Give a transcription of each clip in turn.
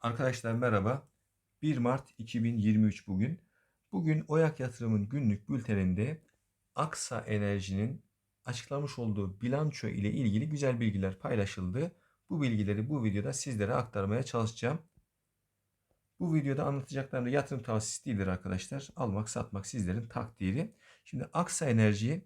Arkadaşlar merhaba. 1 Mart 2023 bugün. Bugün Oyak Yatırım'ın günlük bülteninde Aksa Enerji'nin açıklamış olduğu bilanço ile ilgili güzel bilgiler paylaşıldı. Bu bilgileri bu videoda sizlere aktarmaya çalışacağım. Bu videoda anlatacaklarım da yatırım tavsiyesi değildir arkadaşlar. Almak satmak sizlerin takdiri. Şimdi Aksa Enerji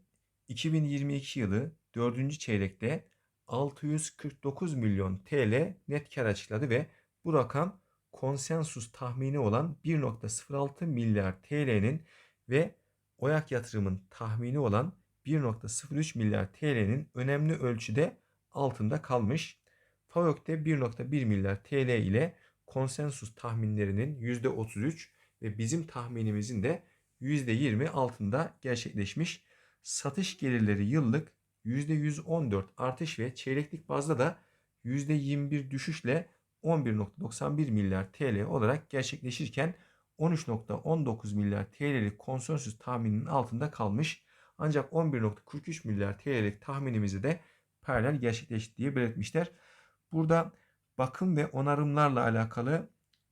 2022 yılı 4. çeyrekte 649 milyon TL net kar açıkladı ve bu rakam konsensus tahmini olan 1.06 milyar TL'nin ve Oyak yatırımın tahmini olan 1.03 milyar TL'nin önemli ölçüde altında kalmış. FAVÖK'te 1.1 milyar TL ile konsensus tahminlerinin %33 ve bizim tahminimizin de %20 altında gerçekleşmiş. Satış gelirleri yıllık %114 artış ve çeyreklik bazda da %21 düşüşle 11.91 milyar TL olarak gerçekleşirken 13.19 milyar TL'lik konsensüs tahmininin altında kalmış. Ancak 11.43 milyar TL'lik tahminimizi de paralel gerçekleştiği belirtmişler. Burada bakım ve onarımlarla alakalı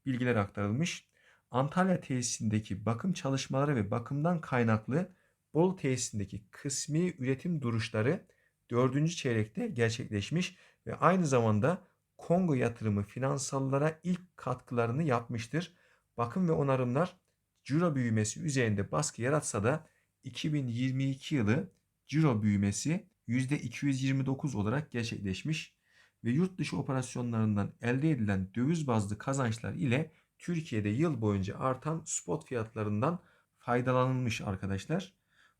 bilgiler aktarılmış. Antalya tesisindeki bakım çalışmaları ve bakımdan kaynaklı Bolu tesisindeki kısmi üretim duruşları 4. çeyrekte gerçekleşmiş ve aynı zamanda Kongo yatırımı finansallara ilk katkılarını yapmıştır. Bakım ve onarımlar ciro büyümesi üzerinde baskı yaratsa da 2022 yılı ciro büyümesi %229 olarak gerçekleşmiş ve yurt dışı operasyonlarından elde edilen döviz bazlı kazançlar ile Türkiye'de yıl boyunca artan spot fiyatlarından faydalanılmış arkadaşlar.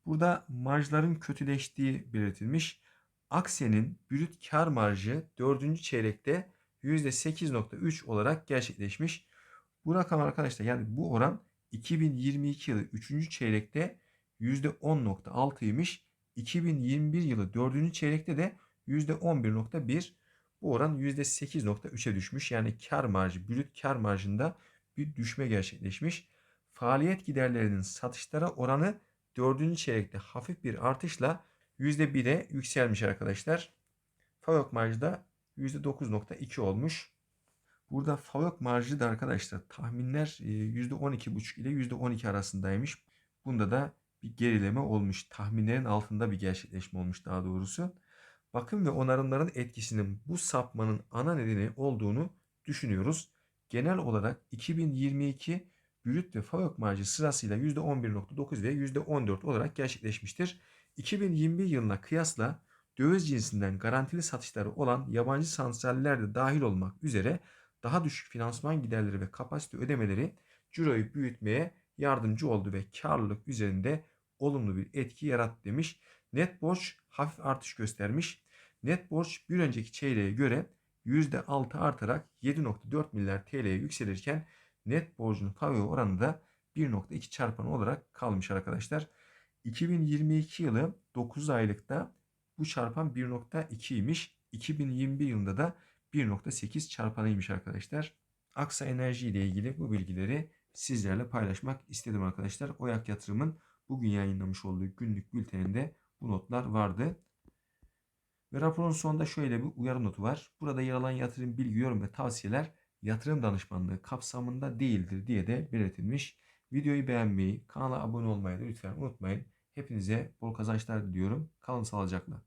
Burada marjların kötüleştiği belirtilmiş. Aksen'in brüt kar marjı 4. çeyrekte %8.3 olarak gerçekleşmiş. Bu rakam arkadaşlar yani bu oran 2022 yılı 3. çeyrekte %10.6'ymış. 2021 yılı 4. çeyrekte de %11.1 bu oran %8.3'e düşmüş. Yani kar marjı, brüt kar marjında bir düşme gerçekleşmiş. Faaliyet giderlerinin satışlara oranı 4. çeyrekte hafif bir artışla %1'e yükselmiş arkadaşlar. FAVÖK marjı da %9.2 olmuş. Burada FAVÖK marjı da arkadaşlar tahminler %12.5 ile %12 arasındaymış. Bunda da bir gerileme olmuş. Tahminlerin altında bir gerçekleşme olmuş daha doğrusu. Bakım ve onarımların etkisinin bu sapmanın ana nedeni olduğunu düşünüyoruz. Genel olarak 2022 brüt ve FAVÖK marjı sırasıyla %11.9 ve %14 olarak gerçekleşmiştir. 2021 yılına kıyasla döviz cinsinden garantili satışları olan yabancı santraller de dahil olmak üzere daha düşük finansman giderleri ve kapasite ödemeleri ciroyu büyütmeye yardımcı oldu ve karlılık üzerinde olumlu bir etki yarattı demiş. Net borç hafif artış göstermiş. Net borç bir önceki çeyreğe göre %6 artarak 7.4 milyar TL'ye yükselirken net borcun favori oranı da 1.2 çarpanı olarak kalmış arkadaşlar. 2022 yılı 9 aylıkta bu çarpan 1.2'ymiş. 2021 yılında da 1.8 çarpanıymış arkadaşlar. Aksa Enerji ile ilgili bu bilgileri sizlerle paylaşmak istedim arkadaşlar. Oyak Yatırım'ın bugün yayınlamış olduğu günlük bülteninde bu notlar vardı. Ve raporun sonunda şöyle bir uyarı notu var. Burada yer alan yatırım bilgi, yorum ve tavsiyeler yatırım danışmanlığı kapsamında değildir diye de belirtilmiş. Videoyu beğenmeyi, kanala abone olmayı da lütfen unutmayın. Hepinize bol kazançlar diliyorum. Kalın sağlıcakla.